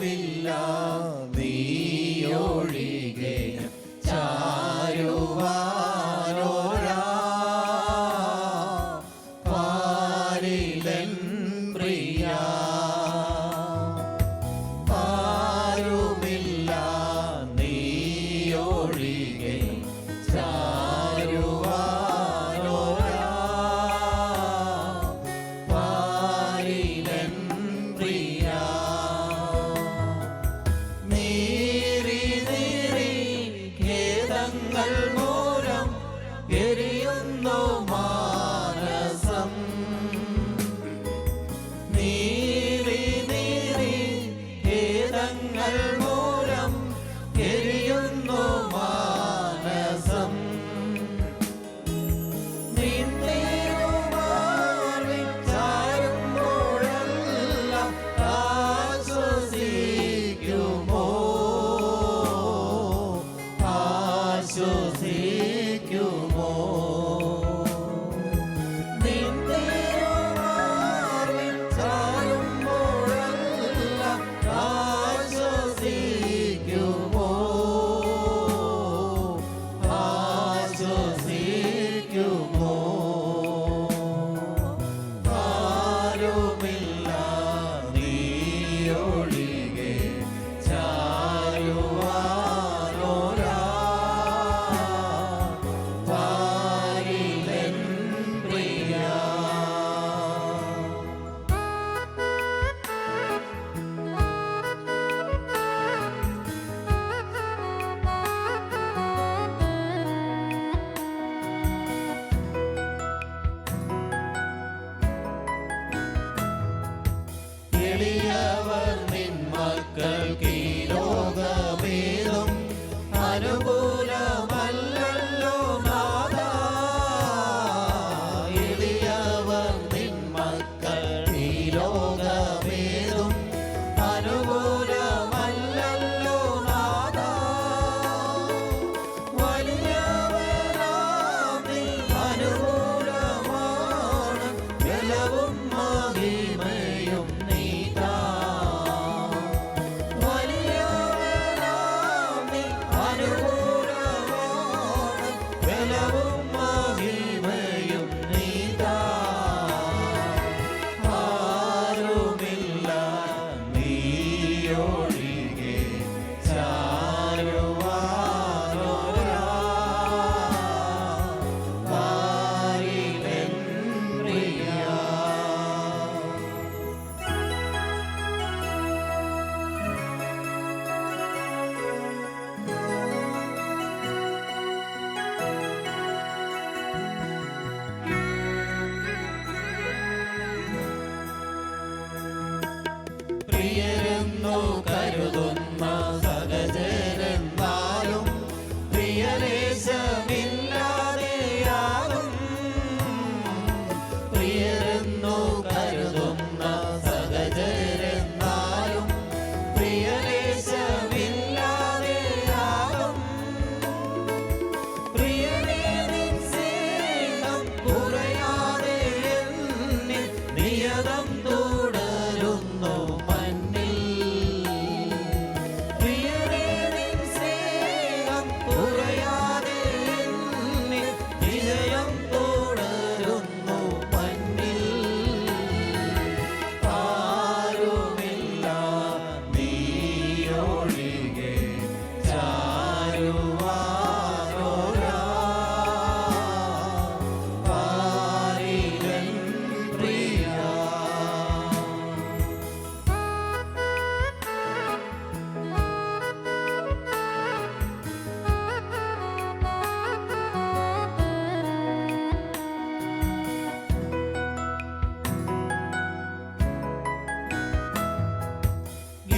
മറവുമില്ല നീയൊഴികെ ചാരുവാനോരാ. പാരിലൻ പ്രിയ. പാരുമില്ല. നീയൊഴികെ ചാ your ear.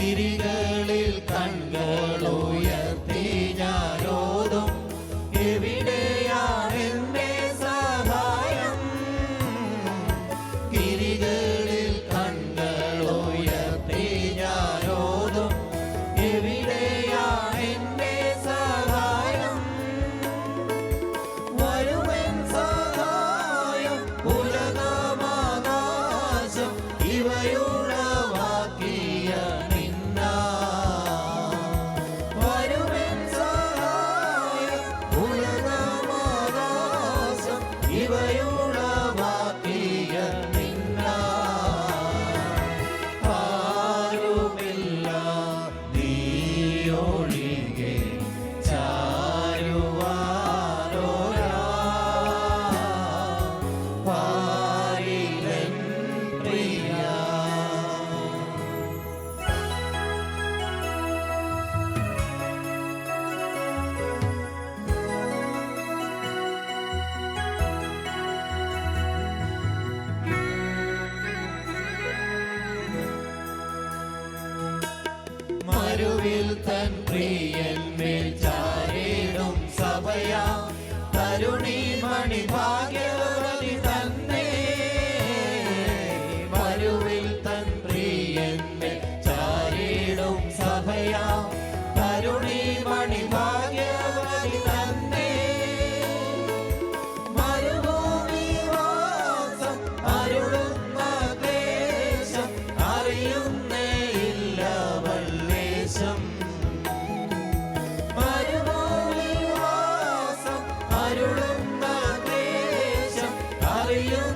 விரிகளில் கண்கள் മരുവിൽ തൻ പ്രിയന്മേൽ അരുളുന്ന ദേശം അറിയുന്നേ